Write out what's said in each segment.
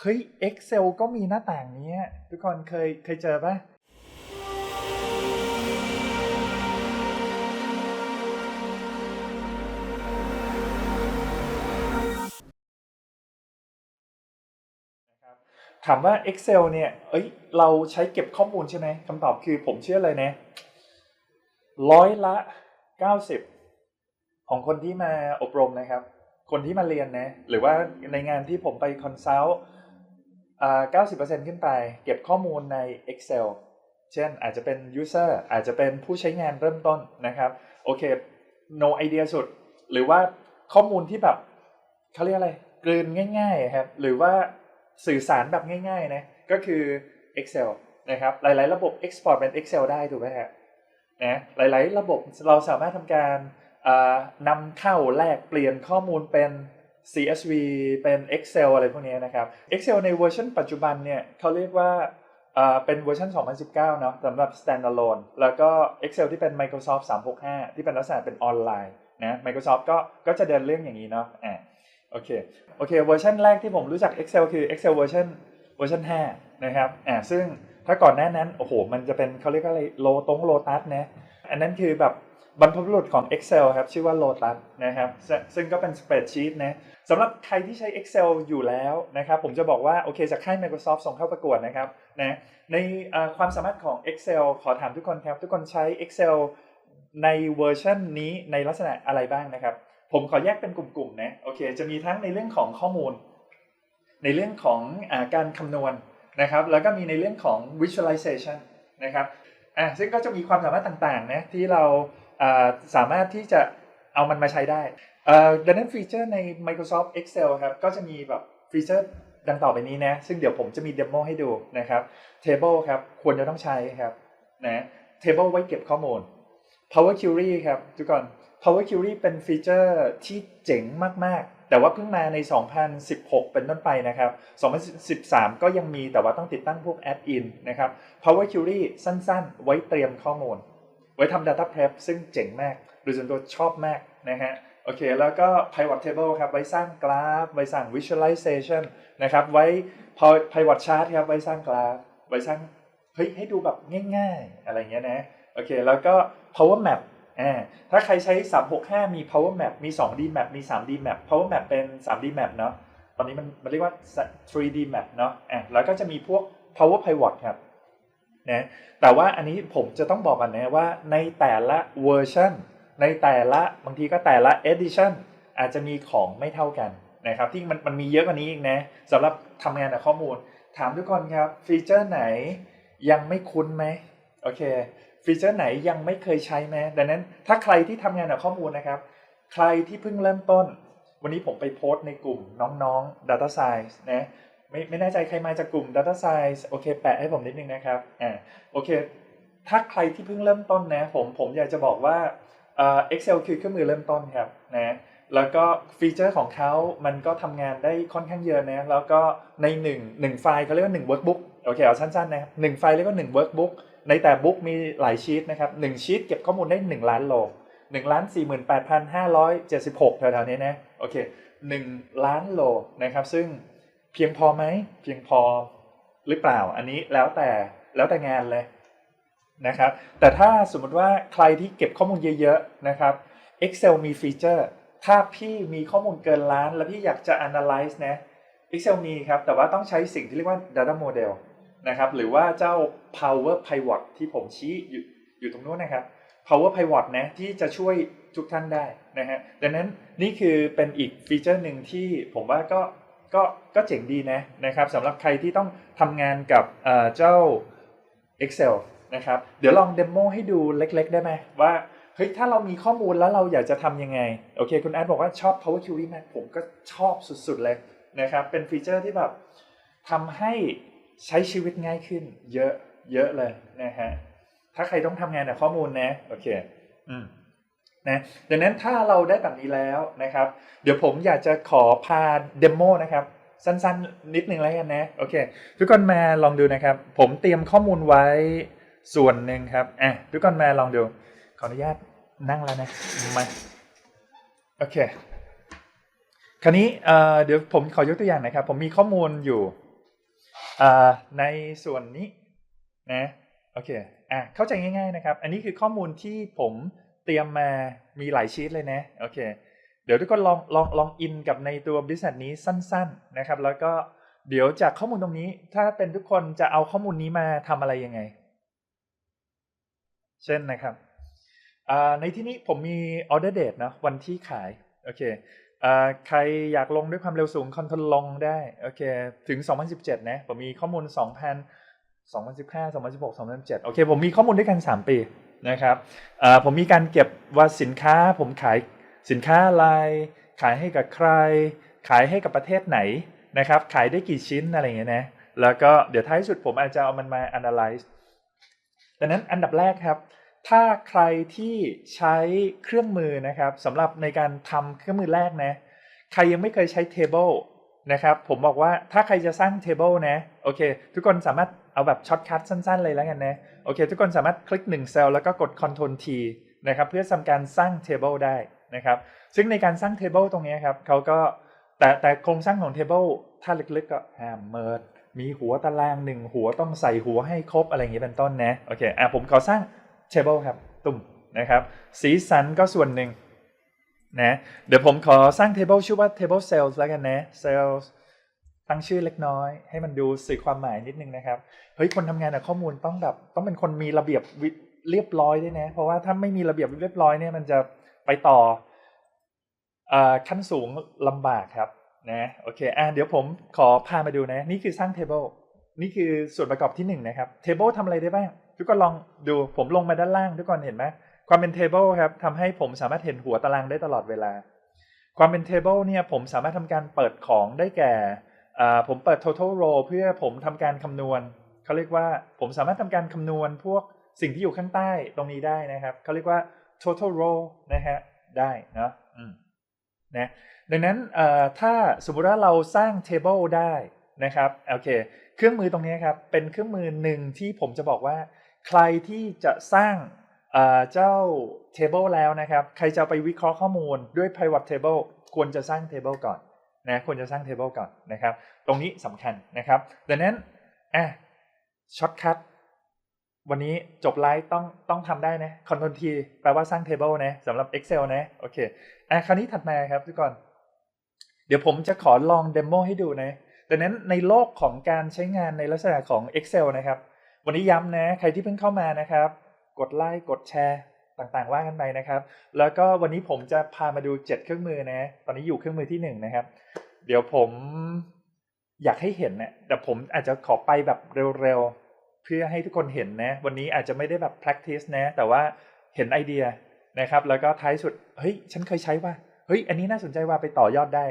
เฮ้ย Excel ก็มีหน้าต่างนี้ทุกคนเคยเคยเจอปะถามว่า Excel เนี่ย เอ้ย เราใช้เก็บข้อมูลใช่ไหมคำตอบคือผมเชื่อเลยนะ ร้อยละ 90 ของคนที่มาอบรมนะครับ คนที่มาเรียนนะ หรือว่าในงานที่ผมไปคอนซัลท์ 90%ขึ้นไป เก็บข้อมูลใน Excel เช่นอาจจะเป็น user อาจจะเป็นผู้ใช้งานเริ่มต้นนะครับ โอเค no idea สุด หรือว่าข้อมูลที่แบบเขาเรียกอะไร กลืนง่ายๆครับ หรือว่าสื่อสารแบบง่ายๆนะก็คือ Excel นะครับ หลาย ๆ ระบบ export เป็น Excel ได้ถูกไหมฮะนะหลาย ๆ ระบบเราสามารถทำการนำเข้าแลกเปลี่ยนข้อมูลเป็น CSV เป็น Excel อะไรพวกนี้นะครับ Excel ในเวอร์ชันปัจจุบันเนี่ยเขาเรียกว่าเป็นเวอร์ชัน 2019 เนาะสำหรับ standalone แล้วก็ Excel ที่เป็น Microsoft 365 ที่เป็นลักษณะเป็นออนไลน์นะ Microsoft ก็ก็จะเดินเรื่องอย่างนี้เนาะอ่าโอเคโอเคเวอร์ชันแรกที่ผมรู้จัก Excel คือ Excel เวอร์ชันเวอร์ชัน5นะครับอ่าซึ่งถ้าก่อนหน้านั้นโอ้โหมันจะเป็นเขาเรียกว่าอะไรโลตงโลตัสนะอันนั้นคือแบบ บรรพบุรุษของ Excel ครับชื่อว่า Lotus นะครับซึ่งก็เป็น spreadsheet นะสำหรับใครที่ใช้ Excel อยู่แล้วนะครับผมจะบอกว่าโอเคจากค่าย Microsoft ส่งเข้าประกวดนะครับนะในความสามารถของ Excel ขอถามทุกคนครับ ทุกคนใช้ Excel ในเวอร์ชันนี้ในลักษณะอะไรบ้างนะครับ ผมขอแยกเป็นกลุ่มๆนะโอเคจะมีทั้งในเรื่องของข้อมูล ในเรื่องของอการคำนวณนะครับ แล้วก็มีในเรื่องของ visualization นะครับอะซึ่งก็จะมีความสามารถต่างๆนะที่เรา สามารถที่จะเอามันมาใช้ได้ดังนั้นฟีเจอร์ใน Microsoft Excel ครับก็จะมีแบบฟีเจอร์ดังต่อไปนี้นะ ซึ่งเดี๋ยวผมจะมีเดโมให้ดูนะครับ Table ครับควรจะต้องใช้ครับนะ Table ไว้เก็บข้อมูล Power Query ครับทุกคน Power Query เป็นฟีเจอร์ที่เจ๋งมาก ๆ แต่ว่าเพิ่งมาใน 2016 เป็นต้นไปนะครับ 2013 ก็ยังมีแต่ว่าต้องติดตั้งพวกแอดอินนะครับ Power Query สั้น ๆ ไว้เตรียมข้อมูล ไว้ทำ Data Prep ซึ่งเจ๋งมากโดยส่วนตัวชอบมากนะฮะโอเค แล้วก็ Pivot Table ครับ ไว้สร้างกราฟ ไว้สร้าง Visualization นะครับ ไว้ Pivot Chart ครับ ไว้สร้างกราฟ ไว้สร้าง เฮ้ย ให้ดูแบบง่ายๆ อะไรเงี้ยนะ โอเค แล้วก็ Power Map อ่า ถ้าใครใช้ 365 มี Power Map มี 2D Map มี 3D Map Power Map เป็น 3D Map เนาะ ตอนนี้มันมันเรียกว่า 3D Map เนาะ อะแล้วก็จะมีพวก Power Pivot ครับ นะแต่ว่าอันนี้ผมจะต้องบอกกันนะว่าในแต่ละเวอร์ชันในแต่ละบางทีก็แต่ละ edition อาจจะมีของไม่เท่ากันนะครับที่มันมันมีเยอะกว่านี้อีกนะสำหรับทำงานกับข้อมูล ถามทุกคนครับฟีเจอร์ไหนยังไม่คุ้นไหมโอเคฟีเจอร์ไหนยังไม่เคยใช้ไหมดังนั้นถ้าใครที่ทำงานกับข้อมูลนะครับ ใครที่เพิ่งเริ่มต้น วันนี้ผมไปโพสต์ในกลุ่มน้องๆ Data Science นะ ไม่ไม่แน่ใจใครมาจากกลุ่ม Data Science โอเค แปะให้ผมนิดนึงนะครับอ่าโอเค ถ้าใครที่เพิ่งเริ่มต้นนะ ผมผมอยากจะบอกว่าเอ่อ Excel คือเครื่องมือเริ่มต้นครับนะแล้วก็ฟีเจอร์ของเขามันก็ทำงานได้ค่อนข้างเยอะนะ แล้วก็ในหนึ่งหนึ่งไฟล์เขาเรียกว่าหนึ่ง workbook โอเคเอาสั้นๆนะครับหนึ่งไฟล์เรียกว่าหนึ่ง workbook ในแต่บุ๊กมีหลายชีตนะครับหนึ่งชีตเก็บข้อมูลได้หนึ่งล้านโลหนึ่งล้านสี่หมื่นแปดพันห้าร้อยเจ็ดสิบหกแถวๆนี้นะโอเคหนึ่งล้านโลนะครับซึ่ง เพียงพอไหมเพียงพอหรือเปล่า อันนี้แล้วแต่แล้วแต่งานเลยนะครับ แต่ถ้าสมมติว่าใครที่เก็บข้อมูลเยอะๆนะครับ Excel มีฟีเจอร์ ถ้าพี่มีข้อมูลเกินล้าน แล้วพี่อยากจะ analyze นะ Excel มีครับ แต่ว่าต้องใช้สิ่งที่เรียกว่า data model นะครับ หรือว่าเจ้า power pivot ที่ผมชี้อยู่อยู่ตรงนู้นนะครับ power pivot นะที่จะช่วยทุกท่านได้นะฮะ ดังนั้นนี่คือเป็นอีกฟีเจอร์หนึ่งที่ผมว่าก็ ก็ก็เจ๋งดีนะนะครับสำหรับใครที่ต้องทำงานกับเอ่อเจ้า Excel นะครับเดี๋ยวลองเดโมให้ดูเล็ก ๆ ได้ไหมว่าเฮ้ยถ้าเรามีข้อมูลแล้วเราอยากจะทำยังไง โอเค คุณแอดบอกว่าชอบ Power Query มากผมก็ชอบสุด ๆ เลยนะครับ เป็นฟีเจอร์ที่แบบทำให้ใช้ชีวิตง่ายขึ้น เยอะเยอะเลยนะฮะถ้าใครต้องทำงานกับข้อมูลนะ โอเค อืม นะดังนั้นถ้าเราได้แบบนี้แล้วนะครับ เดี๋ยวผมอยากจะขอพาเดโมนะครับ สั้นๆนิดนึงแล้วกันนะโอเค ทุกคนมาลองดูนะครับ ผมเตรียมข้อมูลไว้ส่วนหนึ่งครับอะทุกคนมาลองดู ขออนุญาตนั่งแล้วนะมาโอเคคราวนี้เดี๋ยวผมขอยกตัวอย่างนะครับ ผมมีข้อมูลอยู่ในส่วนนี้นะโอเคอะเข้าใจง่าย ๆนะครับ อันนี้คือข้อมูลที่ผม เตรียมมามีหลายชีตเลยนะโอเค เดี๋ยวทุกคนลองลองลองอินกับในตัว business นี้สั้น ๆนะครับ แล้วก็เดี๋ยวจากข้อมูลตรงนี้ ถ้าเป็นทุกคนจะเอาข้อมูลนี้มาทำอะไรยังไง เช่นนะครับในที่นี้ผมมี order date นะวันที่ขายโอเคใครอยากลงด้วยความเร็วสูงคอนโทรลลงได้โอเคถึง 2017 นะผมมีข้อมูล 2000 2015 2016 2017 โอเค ผมมีข้อมูลด้วยกัน 3 ปี นะครับผมมีการเก็บว่าสินค้า ผมขายสินค้าอะไรขายให้กับใคร ขายให้กับประเทศไหนนะครับ ขายได้กี่ชิ้นอะไรอย่างเงี้ยนะแล้วก็เดี๋ยวท้ายสุดผมอาจจะเอามันมา analyze ดังนั้นอันดับแรกครับ ถ้าใครที่ใช้เครื่องมือนะครับสำหรับในการทำเครื่องมือแรกนะ ใครยังไม่เคยใช้ table นะครับ ผมบอกว่าถ้าใครจะสร้าง table นะ โอเค ทุกคนสามารถ เอาแบบช็อตคัทสั้นๆ เลยแล้วกันนะ โอเค ทุกคนสามารถคลิก1เซลล์แล้วก็กด Ctrl T นะครับเพื่อทำการสร้าง table ได้นะครับ ซึ่งในการสร้าง table ตรงนี้ครับเขาก็แต่แต่โครงสร้างของ table ถ้าลึกๆก็ห้ามเมิร์มีหัวตารางหนึ่งหัวต้องใส่หัวให้ครบอะไรอย่างนี้เป็นต้นนะโอเคอะผมขอสร้าง table ครับตุ่มนะครับ สีสันก็ส่วนหนึ่งนะเดี๋ยวผมขอสร้าง table ชื่อว่า table sales แล้วกันนะ sales ตั้งชื่อเล็กน้อย ให้มันดูสื่อความหมายนิดนึงนะครับเฮ้ยคนทำงานกับข้อมูลต้องแบบต้องเป็นคนมีระเบียบเรียบร้อยด้วยนะ เพราะว่าถ้าไม่มีระเบียบเรียบร้อยเนี่ยมันจะไปต่ออขั้นสูงลำบากครับนะโอเคอะเดี๋ยวผมขอพามาดูนะ นี่คือสร้าง table นี่คือส่วนประกอบที่หนึ่งนะครับ table ทำอะไรได้บ้างทุกคนลองดูผมลงมาด้านล่างทุกคนเห็นไหมความเป็น table ครับทำให้ผมสามารถเห็นหัวตารางได้ตลอดเวลา ความเป็น table เนี่ยผมสามารถทำการเปิดของได้แก่ ผมเปิด total row เพื่อผมทำการคำนวณเขาเรียกว่าผมสามารถทำการคำนวณพวกสิ่งที่อยู่ข้างใต้ตรงนี้ได้นะครับเขาเรียกว่า total row นะฮะได้นะนะดังนั้นถ้าสมมติว่าเราสร้าง table ได้นะครับโอเค เครื่องมือตรงนี้ครับ เป็นเครื่องมือหนึ่งที่ผมจะบอกว่า ใครที่จะสร้างเจ้า table แล้วนะครับ ใครจะไปวิเคราะห์ข้อมูลด้วย pivot table ควรจะสร้าง table ก่อน นะควรจะสร้าง table ก่อนนะครับ ตรงนี้สำคัญนะครับดังนั้นอะช็อตคัทวันนี้จบไลฟ์ต้องต้องทำได้นะ Ctrl T แปลว่าสร้าง table นะสำหรับ Excel นะโอเคอะคราวนี้ถัดมาครับทุกคนเดี๋ยวผมจะขอลองเดโมให้ดูนะดังนั้นในโลกของการใช้งานในลักษณะของ Excel นะครับ วันนี้ย้ำนะ ใครที่เพิ่งเข้ามานะครับ กดไลค์กดแชร์ ต่างๆว่ากันไปนะครับ แล้วก็วันนี้ผมจะพามาดู 7 เครื่องมือนะ ตอนนี้อยู่เครื่องมือที่ 1 นะครับ เดี๋ยวผมอยากให้เห็นนะแต่ผมอาจจะขอไปแบบเร็วๆ เพื่อให้ทุกคนเห็นนะ วันนี้อาจจะไม่ได้แบบ practice นะ แต่ว่าเห็นไอเดียนะครับ แล้วก็ท้ายสุด เฮ้ย ฉันเคยใช้ว่า เฮ้ย อันนี้น่าสนใจว่าไปต่อยอดได้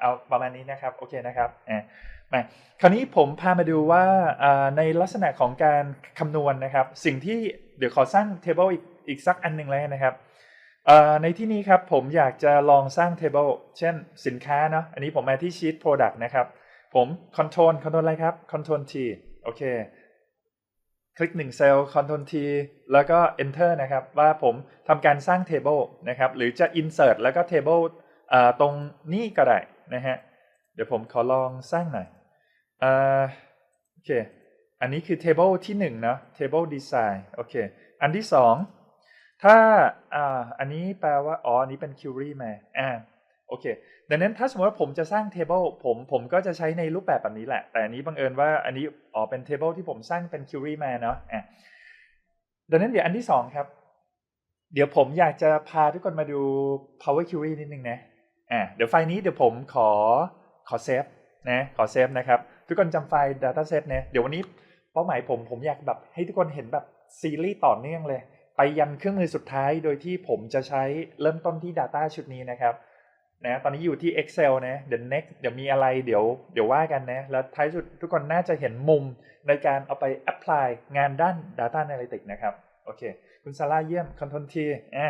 เอาประมาณนี้นะครับ โอเคนะครับอ่ามาคราวนี้ผมพามาดูว่าในลักษณะของการคำนวณนะครับ สิ่งที่เดี๋ยวขอสร้าง table อีก อีกสักอันหนึ่งเลยนะครับในที่นี้ครับผมอยากจะลองสร้าง table เช่นสินค้าเนาะอันนี้ผมมาที่ sheet product นะครับ ผม control control อะไรครับ control T โอเค คลิก1เซลล์ Ctrl T แล้วก็ Enter นะครับ ว่าผมทำการสร้าง Table นะครับ หรือจะ Insert แล้วก็ Table อ่าตรงนี้ก็ได้นะฮะ เดี๋ยวผมขอลองสร้างหน่อยโอเค อันนี้คือ Table ที่1เนาะ Table Design โอเค อันที่ 2 ถ้าอ่าอันนี้แปลว่า อ๋อ อันนี้เป็น Query มาอ่าโอเค ดังนั้นถ้าสมมติว่าผมจะสร้าง table ผมผมก็จะใช้ในรูปแบบแบบนี้แหละ แต่อันนี้บังเอิญว่าอันนี้ อ๋อ เป็น table ที่ผมสร้างเป็น query มาเนาะอะดังนั้นเดี๋ยวอันที่สองครับ เดี๋ยวผมอยากจะพาทุกคนมาดู power query นิดนึงนะอะเดี๋ยวไฟล์นี้เดี๋ยวผมขอขอเซฟนะขอเซฟนะครับ ทุกคนจำไฟล์ data set นะเดี๋ยววันนี้เป้าหมายผมผมอยากแบบให้ทุกคนเห็นแบบซีรีส์ต่อเนื่องเลย ไปยันเครื่องมือสุดท้ายโดยที่ผมจะใช้เริ่มต้นที่ data ชุดนี้นะครับนะตอนนี้อยู่ที่ Excel นะเดี๋ยว next เดี๋ยวมีอะไรเดี๋ยวเดี๋ยวว่ากันนะแล้วท้ายสุดทุกคนน่าจะเห็นมุมในการเอาไป apply งานด้าน data analytics นะครับโอเค คุณซาร่าเยี่ยม Ctrl T อ่า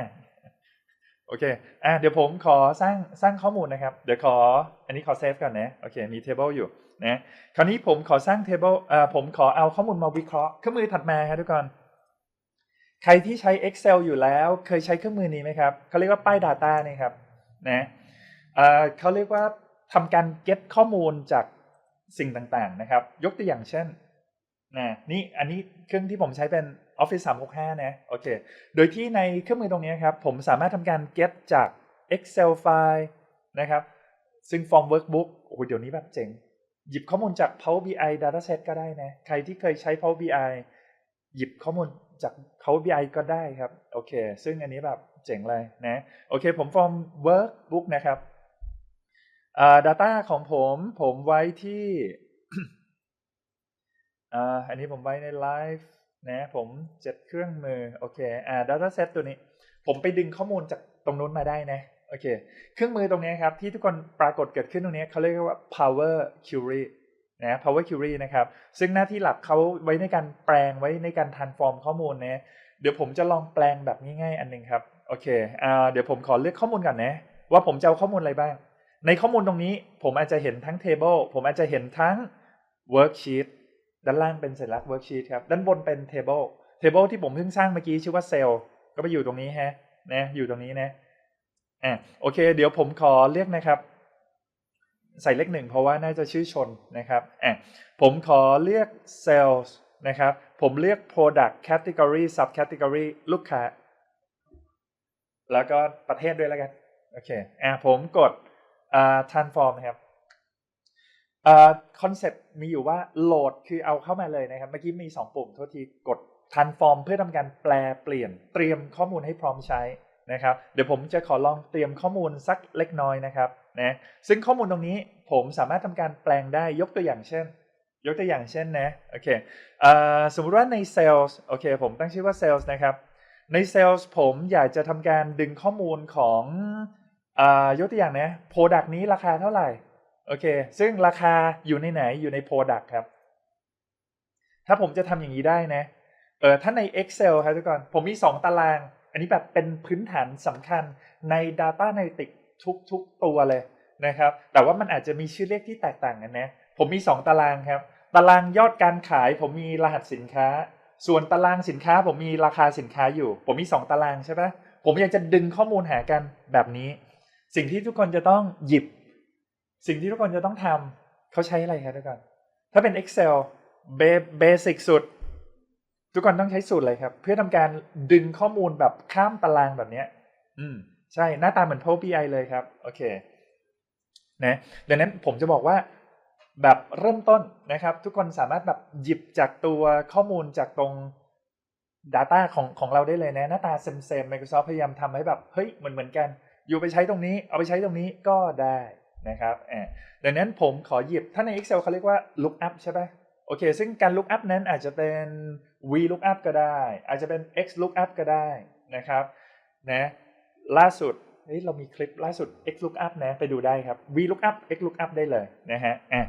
โอเคอะเดี๋ยวผมขอสร้างสร้างข้อมูลนะครับ เดี๋ยวขออันนี้ขอเซฟก่อนนะโอเคมี table อยู่นะคราวนี้ผมขอสร้าง table อ่าผมขอเอาข้อมูลมาวิเคราะห์เครื่องมือถัดมาครับทุกคน ใครที่ใช้ Excel อยู่แล้วเคยใช้เครื่องมือนี้ไหมครับเขาเรียกว่าป้าย Data นี่ครับนะเขาเรียกว่าทำการ get ข้อมูลจากสิ่งต่างๆนะครับ ยกตัวอย่างเช่นนะนี่อันนี้เครื่องที่ผมใช้เป็น Office 365 นะโอเค โดยที่ในเครื่องมือตรงนี้ครับ ผมสามารถทำการ get จาก Excel file นะครับ ซึ่ง Form Workbook โอ้โหเดี๋ยวนี้แบบเจ๋ง หยิบข้อมูลจาก Power BI Dataset ก็ได้นะ ใครที่เคยใช้ Power BI หยิบข้อมูล จาก Power BI ก็ได้ครับ โอเค ซึ่งอันนี้แบบเจ๋งเลยนะ โอเค ผม Form Workbook นะครับอ่า data ของผมผมไว้ที่อ่าอันนี้ผมไว้ในไลฟ์นะผมเจ็ดเครื่องมือ โอเคอ่า data set ตัวนี้ ผมไปดึงข้อมูลจากตรงนู้นมาได้นะโอเค เครื่องมือตรงนี้ครับ ที่ทุกคนปรากฏเกิดขึ้นตรงนี้เขาเรียกว่า power query นะ power query นะครับ ซึ่งหน้าที่หลักเขาไว้ในการแปลงไว้ในการ transform ข้อมูลนะเดี๋ยวผมจะลองแปลงแบบง่ายๆอันหนึ่งครับ โอเคอ่าเดี๋ยวผมขอเลือกข้อมูลก่อนนะ ว่าผมจะเอาข้อมูลอะไรบ้าง ในข้อมูลตรงนี้ผมอาจจะเห็นทั้ง table ผมอาจจะเห็นทั้ง worksheet ด้านล่างเป็นสัญลักษณ์ worksheet ครับ ด้านบนเป็น table table ที่ผมเพิ่งสร้างเมื่อกี้ชื่อว่า cell ก็ไปอยู่ตรงนี้ฮะ นะ อยู่ตรงนี้นะ อะ โอเค เดี๋ยวผมขอเรียกนะครับ ใส่เลขหนึ่งเพราะว่าน่าจะชื่อชนนะครับอะผมขอเรียก sales นะครับผมเรียก product category subcategory ลูกค้า แล้วก็ประเทศด้วยแล้วกันโอเคอะผมกดอ่า transform นะครับคอนเซปต์มีอยู่ว่าโหลดคือเอาเข้ามาเลยนะครับ เมื่อกี้มี 2 ปุ่มโทษทีกด transform เพื่อทำการแปลเปลี่ยนเตรียมข้อมูลให้พร้อมใช้ นะครับเดี๋ยวผมจะขอลองเตรียมข้อมูลสักเล็กน้อยนะครับนะซึ่งข้อมูลตรงนี้ผมสามารถทำการแปลงได้ยกตัวอย่างเช่น ยกตัวอย่างเช่นนะโอเคอ่าสมมติว่าใน Sales โอเคผมตั้งชื่อว่า Sales นะครับใน Sales ผมอยากจะทำการดึงข้อมูลของอ่ายกตัวอย่างนะ Product นี้ราคาเท่าไหร่โอเค ซึ่งราคาอยู่ในไหนอยู่ใน Product ครับ ถ้าผมจะทำอย่างนี้ได้นะเออถ้าใน Excel ครับทุกคนผมมี 2 ตาราง อันนี้แบบเป็นพื้นฐานสำคัญใน Data Analytics ทุกๆตัวเลยนะครับ แต่ว่ามันอาจจะมีชื่อเรียกที่แตกต่างกันนะ ผมมี 2 ตารางครับ ตารางยอดการขายผมมีรหัสสินค้า ส่วนตารางสินค้าผมมีราคาสินค้าอยู่ ผมมี 2 ตารางใช่ปะผมอยากจะดึงข้อมูลหากันแบบนี้ สิ่งที่ทุกคนจะต้องหยิบ สิ่งที่ทุกคนจะต้องทำเขาใช้อะไรครับทุกคนถ้าเป็น Excel เบสิกสุด ทุกคนต้องใช้สูตรเลยครับ เพื่อทำการดึงข้อมูลแบบข้ามตารางแบบเนี้ย อืม ใช่หน้าตาเหมือน Power BI เลยครับ โอเค นะดังนั้นผมจะบอกว่าแบบเริ่มต้นนะครับ ทุกคนสามารถแบบหยิบจากตัวข้อมูลจากตรง Data ของของเราได้เลยนะ หน้าตาเซมเซม Microsoft พยายามทำให้แบบ เฮ้ยเหมือนเหมือนกัน อยู่ไปใช้ตรงนี้ เอาไปใช้ตรงนี้ก็ได้นะครับอ่าดังนั้นผมขอหยิบถ้าใน Excel เขาเรียกว่า lookup ใช่ปะ โอเค ซึ่งการ lookup นั้นอาจจะเป็น v lookup ก็ได้ อาจจะเป็น x lookup ก็ได้นะครับนะล่าสุดเฮ้ยเรามีคลิปล่าสุด x lookup นะไปดูได้ครับ v lookup x lookup ได้เลยนะฮะอะ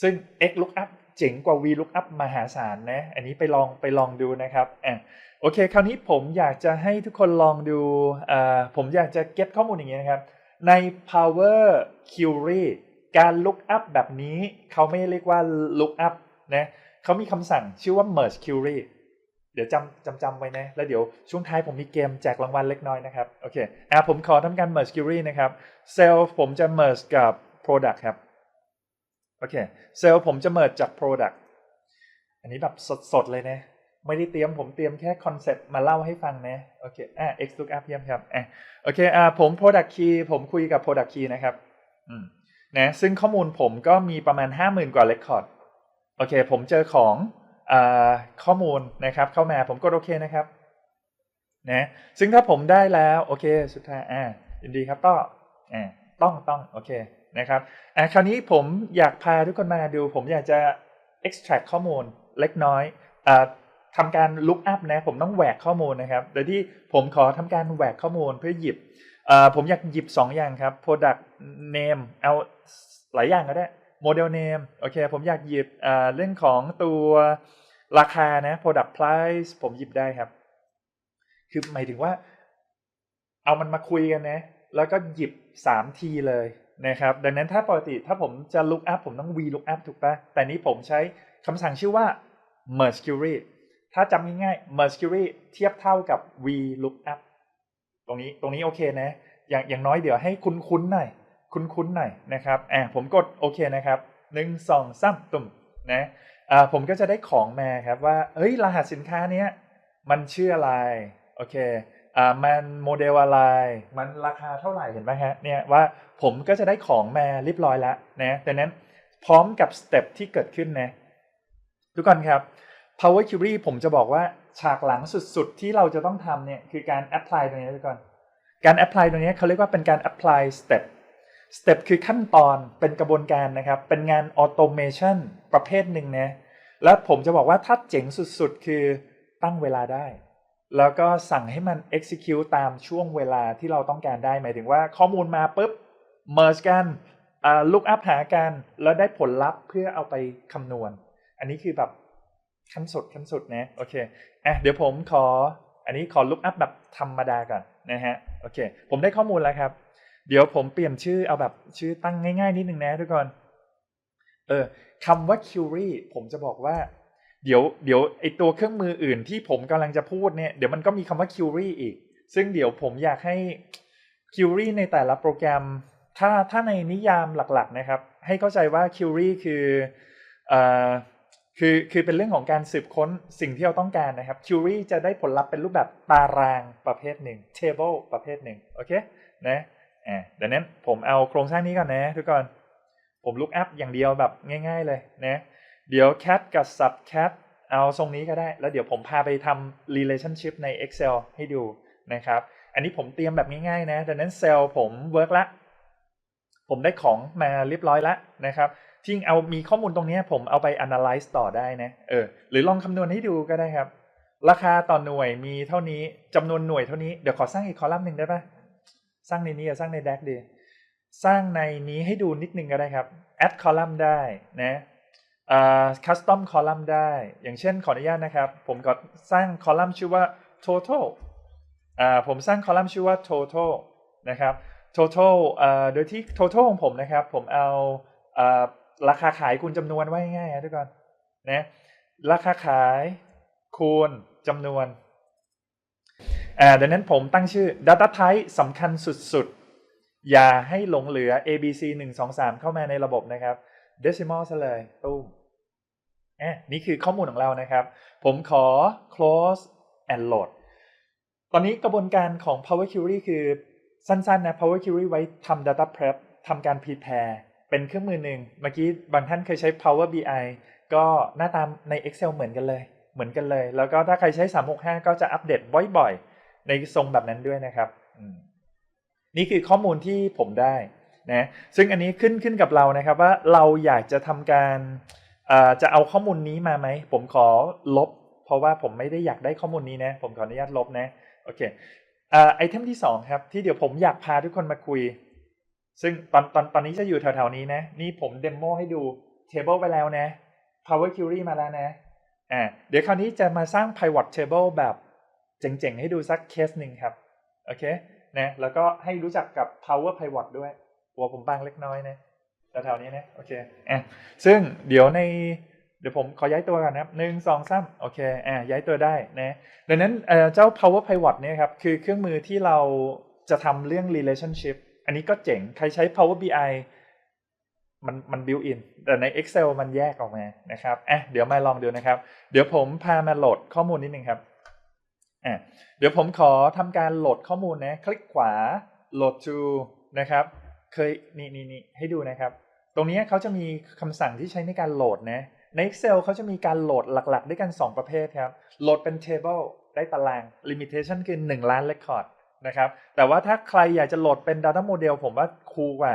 ซึ่ง x lookup เจ๋งกว่า v lookup มหาศาลนะ อันนี้ไปลองไปลองดูนะครับอะโอเค คราวนี้ผมอยากจะให้ทุกคนลองดูอ่าผมอยากจะเก็บข้อมูลอย่างนี้นะครับ ใน power query การ look up แบบนี้เขาไม่เรียกว่า look up นะเขามีคำสั่งชื่อว่า merge query เดี๋ยวจำจำจำไว้นะ แล้วเดี๋ยวช่วงท้ายผมมีเกมแจกรางวัลเล็กน้อยนะครับ โอเคอะผมขอทำการ merge query นะครับ cell ผมจะ merge กับ product ครับ โอเค cell ผมจะ merge จาก product อันนี้แบบสดๆเลยนะไม่ได้เตรียมผมเตรียมแค่คอนเซปต์มาเล่าให้ฟังนะโอเคอะ x lookup เยี่ยมครับอะโอเคอะผม product key ผมคุยกับ product key นะครับอืมนะซึ่งข้อมูลผมก็มีประมาณ 50,000 กว่า record โอเค ผมเจอของอข้อมูลนะครับเข้ามาผมกดโอเคนะครับนะซึ่งถ้าผมได้แล้วโอเคสุดท้ายอ่ายินดีครับต้องอ่าต้องต้องโอเคนะครับอ่าคราวนี้ผมอยากพาทุกคนมาดู ผมอยากจะ extract ข้อมูลเล็กน้อยอ่าทำการ look up นะผมต้องแหวกข้อมูลนะครับโดยที่ผมขอทำการแหวกข้อมูลเพื่อหยิบอ่อผมอยากหยิบ 2 อย่างครับ product name เอาหลายอย่างก็ได้ model name โอเค ผมอยากหยิบเอ่อเรื่องของตัวราคานะ product price ผมหยิบได้ครับ คือหมายถึงว่า เอามันมาคุยกันนะ แล้วก็หยิบ3ทีเลยนะครับ ดังนั้นถ้าปกติถ้าผมจะ look up ผมต้อง v look up ถูกปะแต่นี้ผมใช้คำสั่งชื่อว่า merge query ถ้าจำง่ายๆ merge query เทียบเท่ากับ v lookup ตรงนี้ตรงนี้โอเคนะ อย่างอย่างน้อยเดี๋ยวให้คุ้นๆหน่อย คุ้นๆหน่อยนะครับอ่าผมกดโอเคนะครับหนึ่งสองสามตุ่มนะอ่าผมก็จะได้ของมาครับว่าเฮ้ยรหัสสินค้าเนี้ยมันชื่ออะไรโอเคอ่ามันโมเดลอะไร มันราคาเท่าไหร่เห็นไหมฮะเนี่ยว่าผมก็จะได้ของมาเรียบร้อยแล้วนะดังนั้นพร้อมกับสเต็ปที่เกิดขึ้นนะทุกคนครับ Power Query ผมจะบอกว่าฉากหลังสุดๆ ที่เราจะต้องทำเนี่ยคือการ apply ตรงนี้ทุกคนการ apply ตรงนี้เขาเรียกว่าเป็นการ apply step step คือขั้นตอนเป็นกระบวนการนะครับ เป็นงาน automation ประเภทหนึ่งนะแล้วผมจะบอกว่าถ้าเจ๋งสุดๆ คือตั้งเวลาได้ แล้วก็สั่งให้มัน execute ตามช่วงเวลาที่เราต้องการได้ หมายถึงว่าข้อมูลมาปุ๊บ merge กันอ่า look up หากัน แล้วได้ผลลัพธ์เพื่อเอาไปคำนวณ อันนี้คือแบบขั้นสุดขั้นสุดนะโอเคอะเดี๋ยวผมขออันนี้ขอ look up แบบธรรมดาก่อนนะฮะโอเค ผมได้ข้อมูลแล้วครับ เดี๋ยวผมเปลี่ยนชื่อเอาแบบชื่อตั้งง่ายๆนิดนึงนะทุกคนเออคำว่า query ผมจะบอกว่า เดี๋ยวเดี๋ยวไอตัวเครื่องมืออื่นที่ผมกำลังจะพูดเนี่ยเดี๋ยวมันก็มีคำว่า query อีก ซึ่งเดี๋ยวผมอยากให้ query ในแต่ละโปรแกรม ถ้าถ้าในนิยามหลักๆนะครับ ให้เข้าใจว่า query คือเอ่อคือคือเป็นเรื่องของการสืบค้นสิ่งที่เราต้องการนะครับ query จะได้ผลลัพธ์เป็นรูปแบบตารางประเภทหนึ่ง table ประเภทหนึ่งโอเคนะ อ่าดังนั้นผมเอาโครงสร้างนี้ก่อนนะทุกคนผม look up อย่างเดียวแบบง่าย ๆ เลยนะเดี๋ยว cat กับ sub cat เอาทรงนี้ก็ได้ แล้วเดี๋ยวผมพาไปทำ relationship ใน Excel ให้ดูนะครับ อันนี้ผมเตรียมแบบง่ายๆนะดังนั้นเซลล์ผม work ละ ผมได้ของมาเรียบร้อยแล้วนะครับที่จริงเอามีข้อมูลตรงนี้ผมเอาไป analyze ต่อได้นะ เออ หรือลองคำนวณให้ดูก็ได้ครับ ราคาต่อหน่วยมีเท่านี้จำนวนหน่วยเท่านี้ เดี๋ยวขอสร้างอีกคอลัมน์หนึ่งได้ปะ สร้างในนี้กับสร้างใน DAX ดี สร้างในนี้ให้ดูนิดนึงก็ได้ครับ add column ได้นะอ่า custom column ได้ อย่างเช่นขออนุญาตนะครับ ผมก็สร้างคอลัมน์ชื่อว่า total อ่าผมสร้างคอลัมน์ชื่อว่า total นะครับ total อ่าโดยที่ total ของผมนะครับ ผมเอาอ่าราคาขายคูณจำนวนไว้ง่ายๆนะทุกคนนะ ราคาขายคูณจำนวน ดังนั้นผมตั้งชื่อ data type สำคัญสุดๆ อย่าให้หลงเหลือ A B C 1 2 3 เข้ามาในระบบนะครับ decimal ซะเลยตุ้อะนี่คือข้อมูลของเรานะครับ ผมขอ close and load ตอนนี้กระบวนการของ Power Query คือสั้นๆนะ Power Query ไว้ทำ data prep ทำการ prepare เป็นเครื่องมือหนึ่ง เมื่อกี้บางท่านเคยใช้ Power BI ก็หน้าตามใน Excel เหมือนกันเลย เหมือนกันเลย แล้วก็ถ้าใครใช้ 365 ก็จะอัปเดตบ่อยๆ ในทรงแบบนั้นด้วยนะครับนี่คือข้อมูลที่ผมได้นะซึ่งอันนี้ขึ้นขึ้นกับเรานะครับว่าเราอยากจะทำการจะเอาข้อมูลนี้มาไหม ผมขอลบ เพราะว่าผมไม่ได้อยากได้ข้อมูลนี้นะ ผมขออนุญาตลบนะโอเคอไอเทมที่สองครับที่เดี๋ยวผมอยากพาทุกคนมาคุย ซึ่งตอนตอนตอนนี้จะอยู่แถวๆนี้นะ นี่ผมเดโมให้ดู Table ไปแล้วนะ Power Query มาแล้วนะอ่าเดี๋ยวคราวนี้จะมาสร้าง Pivot Table แบบ เจ๋งๆ ให้ดูสักเคสหนึ่งครับ โอเคนะแล้วก็ให้รู้จักกับ Power Pivot ด้วย หัวผมบางเล็กน้อยนะแถวๆนี้นะโอเคอะซึ่งเดี๋ยวในเดี๋ยวผมขอย้ายตัวกันนะครับหนึ่งสองสามโอเคอ่าย้ายตัวได้นะดังนั้นเจ้า Power Pivot เนี่ยครับคือเครื่องมือที่เราจะทำเรื่อง relationship อันนี้ก็เจ๋ง ใครใช้ Power BI มันมัน built in แต่ใน Excel มันแยกออกมานะครับอะเดี๋ยวมาลองดูนะครับ เดี๋ยวผมพามาโหลดข้อมูลนิดนึงครับ อะเดี๋ยวผมขอทำการโหลดข้อมูลนะ คลิกขวา load to นะครับ เคยนี่นี่นี่ให้ดูนะครับ ตรงนี้เขาจะมีคำสั่งที่ใช้ในการโหลดนะ ใน Excel เขาจะมีการโหลดหลัก ๆ ด้วยกัน 2 ประเภทครับ โหลดเป็น table ได้ตาราง limitation คือ 1 ล้าน record นะครับ แต่ว่าถ้าใครอยากจะโหลดเป็น data model ผมว่าคูลกว่า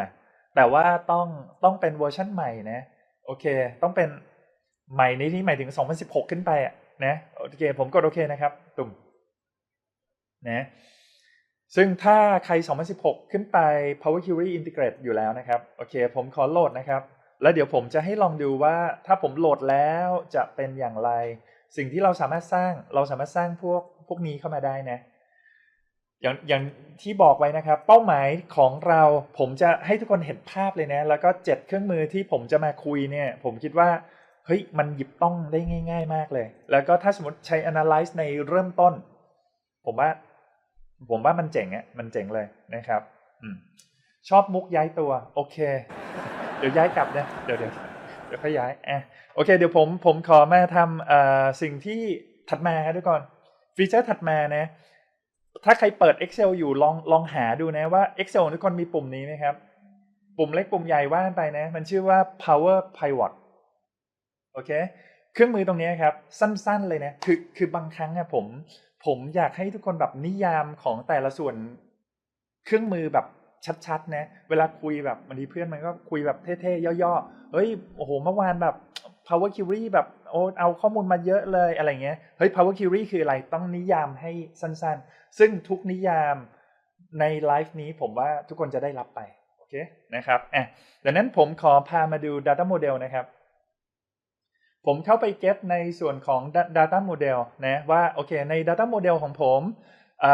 แต่ว่าต้องต้องเป็นเวอร์ชันใหม่นะ โอเค ต้องเป็นใหม่ในที่หมายถึง 2016 ขึ้นไปอะนะ โอเค ผมกดโอเคนะครับ ตุ่ม นะซึ่งถ้าใคร 2016 ขึ้นไป Power Query Integrate อยู่แล้วนะครับ โอเค ผมขอโหลดนะครับ แล้วเดี๋ยวผมจะให้ลองดูว่าถ้าผมโหลดแล้วจะเป็นอย่างไร สิ่งที่เราสามารถสร้างเราสามารถสร้างพวกพวกนี้เข้ามาได้นะ อย่างอย่างที่บอกไว้นะครับ เป้าหมายของเราผมจะให้ทุกคนเห็นภาพเลยนะ แล้วก็เจ็ดเครื่องมือที่ผมจะมาคุยเนี่ย ผมคิดว่าเฮ้ยมันหยิบต้องได้ง่าย ๆ มากเลย แล้วก็ถ้าสมมติใช้ analyze ในเริ่มต้น ผมว่า ผมว่ามันเจ๋งอะมันเจ๋งเลยนะครับอชอบมุกย้ายตัว โอเค เดี๋ยวย้ายกลับนะเดี๋ยวเดี๋ยวเดี๋ยวขยายอะโอเค เดี๋ยวผมผมขอมาทำสิ่งที่ถัดมาครับทุกคนฟีเจอร์ถัดมานะ ถ้าใครเปิด Excel อยู่ลองลองหาดูนะว่า Excel ทุกคนมีปุ่มนี้ไหมครับ ปุ่มเล็กปุ่มใหญ่ว่ากันไปนะ มันชื่อว่า power pivot โอเค เครื่องมือตรงนี้ครับ สั้นๆเลยนะ คือคือบางครั้งอะผม ผมอยากให้ทุกคนแบบนิยามของแต่ละส่วนเครื่องมือแบบชัดๆนะเวลาคุยแบบบางทีเพื่อนมันก็คุยแบบเท่ๆย่อๆเฮ้ยโอ้โหเมื่อวานแบบ power query แบบโอ้เอาข้อมูลมาเยอะเลยอะไรเงี้ยเฮ้ย power query คืออะไรต้องนิยามให้สั้นๆ ซึ่งทุกนิยามในไลฟ์นี้ผมว่าทุกคนจะได้รับไป โอเคนะครับอะดังนั้นผมขอพามาดู data model นะครับ ผมเข้าไป get ในส่วนของ data model นะว่าโอเคใน data model ของผมอ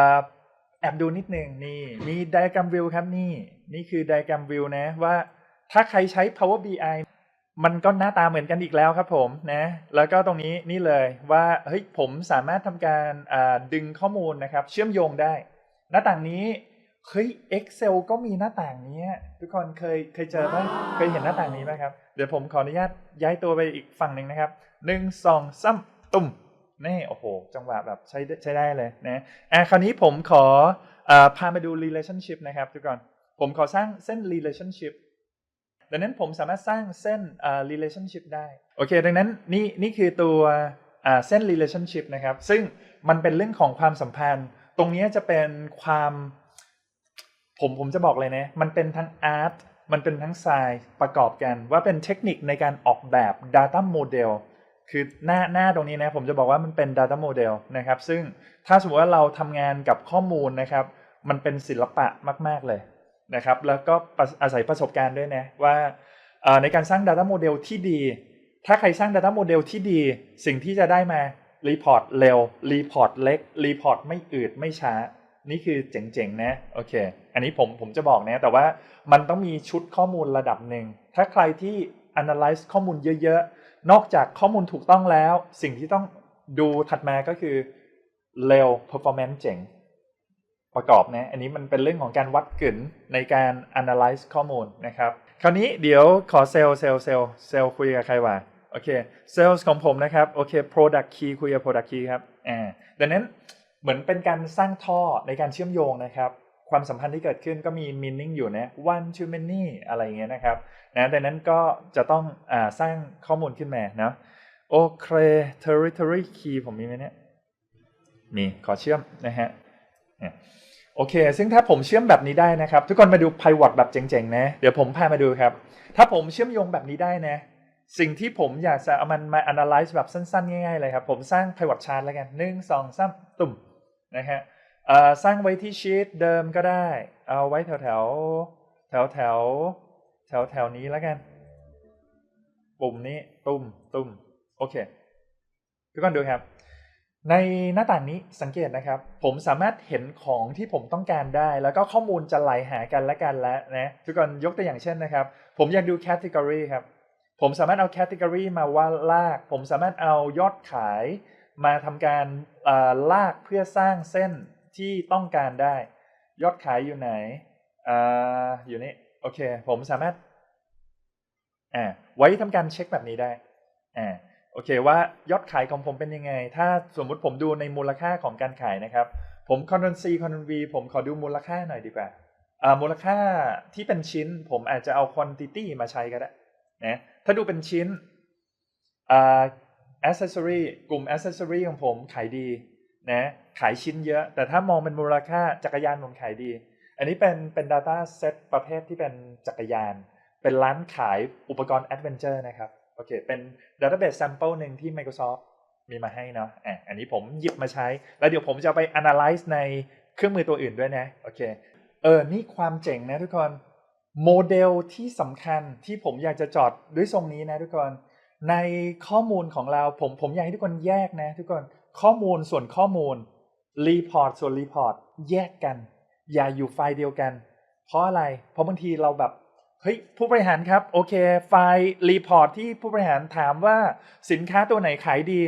แอบดูนิดหนึ่งนี่มี diagram view ครับนี่ นี่คือ diagram view นะว่าถ้าใครใช้ Power BI มันก็หน้าตาเหมือนกันอีกแล้วครับผมนะแล้วก็ตรงนี้นี่เลยว่าเฮ้ยผมสามารถทำการดึงข้อมูลนะครับ เชื่อมโยงได้ หน้าต่างนี้ เฮ้ย Excel ก็มีหน้าต่างนี้อะทุกคนเคยเคยเจอไหมเคยเห็นหน้าต่างนี้ไหมครับ เดี๋ยวผมขออนุญาตย้ายตัวไปอีกฝั่งหนึ่งนะครับหนึ่งสองซ้ำตุ่มนี่โอ้โห จังหวะแบบใช้ได้ใช้ได้เลยนะอะคราวนี้ผมขออาพามาดู relationship นะครับทุกคนผมขอสร้างเส้น relationship ดังนั้นผมสามารถสร้างเส้นอ่า relationship ได้ โอเค ดังนั้นนี่นี่คือตัวอ่าเส้น relationship นะครับ ซึ่งมันเป็นเรื่องของความสัมพันธ์ ตรงนี้จะเป็นความ ผมผมจะบอกเลยนะ มันเป็นทั้งอาร์ตมันเป็นทั้งไซน์ประกอบกัน ว่าเป็นเทคนิคในการออกแบบ Data Model คือหน้าหน้าตรงนี้นะผมจะบอกว่ามันเป็น Data Model นะครับ ซึ่งถ้าสมมติว่าเราทำงานกับข้อมูลนะครับ มันเป็นศิลปะมาก ๆ เลยนะครับ แล้วก็อาศัยประสบการณ์ด้วยนะ ว่าในการสร้าง Data Model ที่ดี ถ้าใครสร้าง Data Model ที่ดี สิ่งที่จะได้มารีพอร์ตเร็วรีพอร์ตเล็กรีพอร์ตไม่อืดไม่ช้า นี่คือเจ๋งๆนะโอเค อันนี้ผมผมจะบอกนะ แต่ว่ามันต้องมีชุดข้อมูลระดับหนึ่ง ถ้าใครที่ analyze ข้อมูลเยอะๆ นอกจากข้อมูลถูกต้องแล้ว สิ่งที่ต้องดูถัดมาก็คือเร็ว performance เจ๋งประกอบนะอันนี้มันเป็นเรื่องของการวัดกึ่นในการ analyze ข้อมูลนะครับ คราวนี้เดี๋ยวขอเซลล์เซลล์เซลล์เซลล์คุยกับใครวะโอเคเซลล์ของผมนะครับโอเค product key คุยกับ product key ครับอ่าดังนั้น เหมือนเป็นการสร้างท่อในการเชื่อมโยงนะครับ ความสัมพันธ์ที่เกิดขึ้นก็มี meaning อยู่นะ one to many อะไรอย่างเงี้ยนะครับนะดังนั้นก็จะต้องอสร้างข้อมูลขึ้นมานะโอเค territory key ผมมีไหมเนี่ยมีขอเชื่อมนะฮะโอเค ซึ่งถ้าผมเชื่อมแบบนี้ได้นะครับ ทุกคนมาดู pivot แบบเจ๋งๆนะ เดี๋ยวผมพามาดูครับ ถ้าผมเชื่อมโยงแบบนี้ได้นะ สิ่งที่ผมอยากจะเอามันมา analyze แบบสั้นๆ ง่ายๆเลยครับ ผมสร้าง pivot chart แล้วกันหนึ่งสองสามตุ่ม นะฮะสร้างไว้ที่ชีตเดิมก็ได้ เอาไว้แถวแถวแถวแถวแถวแถวนี้แล้วกัน ปุ่มนี้ตุ่มตุ่มโอเคทุกคนดูครับ ในหน้าต่างนี้สังเกตนะครับ ผมสามารถเห็นของที่ผมต้องการได้ แล้วก็ข้อมูลจะไหลหากันและกันแล้วนะทุกคนยกตัวอย่างเช่นนะครับ ผมอยากดู category ครับ ผมสามารถเอา category มาว่าลาก ผมสามารถเอายอดขายมาทำการ ลากเพื่อสร้างเส้นที่ต้องการได้ ยอดขายอยู่ไหนออยู่นี่โอเค ผมสามารถอ่าไว้ทำการเช็คแบบนี้ได้อ่าโอเคว่ายอดขายของผมเป็นยังไง ถ้าสมมุติผมดูในมูลค่าของการขายนะครับ ผม Ctrl C Ctrl V ผมขอดูมูลค่าหน่อยดีกว่าอ่ามูลค่าที่เป็นชิ้น ผมอาจจะเอา quantity มาใช้ก็ได้นะถ้าดูเป็นชิ้นอ่า accessory กลุ่ม accessory ของผมขายดีนะขายชิ้นเยอะ แต่ถ้ามองเป็นมูลค่าจักรยานผมขายดี อันนี้เป็นเป็น data set ประเภทที่เป็นจักรยาน เป็นร้านขายอุปกรณ์ adventure นะครับโอเคเป็น database sample หนึ่งที่ Microsoft มีมาให้เนาะอะอันนี้ผมหยิบมาใช้ แล้วเดี๋ยวผมจะไป analyze ในเครื่องมือตัวอื่นด้วยนะโอเคเออนี่ความเจ๋งนะทุกคนโมเดลที่สำคัญที่ผมอยากจะจอดด้วยทรงนี้นะทุกคน ในข้อมูลของเราผมผมอยากให้ทุกคนแยกนะ ทุกคนข้อมูลส่วนข้อมูล report ส่วน report แยกกัน อย่าอยู่ไฟล์เดียวกัน เพราะอะไร เพราะบางทีเราแบบเฮ้ยผู้บริหารครับ โอเค ไฟล์รีพอร์ตที่ผู้บริหารถามว่าสินค้าตัวไหนขายดี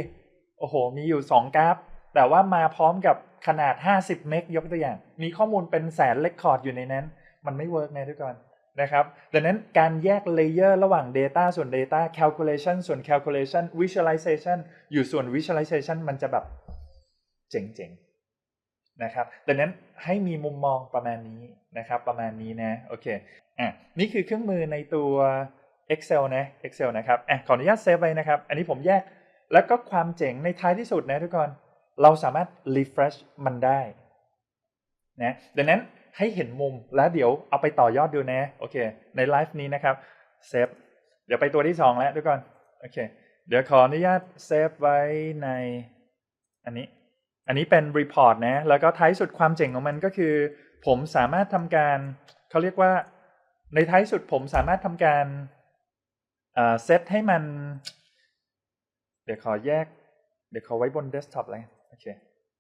โอ้โห มีอยู่ 2 กราฟ แต่ว่ามาพร้อมกับขนาด 50 เมกยกตัวอย่าง มีข้อมูลเป็นแสนเลคคอร์ดอยู่ในนั้น มันไม่เวิร์กนะทุกคน นะครับดังนั้นการแยกเลเยอร์ระหว่าง Data ส่วน Data Calculation ส่วน Calculation Visualization อยู่ส่วน Visualization มันจะแบบเจ๋งๆนะครับดังนั้นให้มีมุมมองประมาณนี้นะครับประมาณนี้นะโอเคอะนี่คือเครื่องมือในตัว Excel นะ Excel นะครับอะขออนุญาตเซฟไว้นะครับ อันนี้ผมแยกแล้วก็ความเจ๋งในท้ายที่สุดนะทุกคน เราสามารถ refresh มันได้นะดังนั้น ให้เห็นมุมแล้วเดี๋ยวเอาไปต่อยอดดูนะ โอเค ในไลฟ์นี้นะครับเซฟเดี๋ยวไปตัวที่สองแล้วทุกคนโอเค เดี๋ยวขออนุญาตเซฟไว้ในอันนี้ อันนี้เป็น report นะ แล้วก็ท้ายสุดความเจ๋งของมันก็คือ ผมสามารถทำการเขาเรียกว่า ในท้ายสุดผมสามารถทำการเซตให้มัน เดี๋ยวขอแยก เดี๋ยวขอไว้บนเดสก์ท็อปเลยโอเค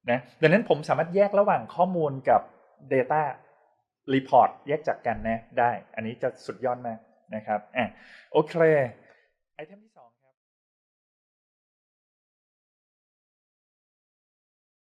นะดังนั้นผมสามารถแยกระหว่างข้อมูลกับ Data Report แยกจากกันนะได้ อันนี้จะสุดยอดมากนะครับอะโอเคไอเทมที่สอง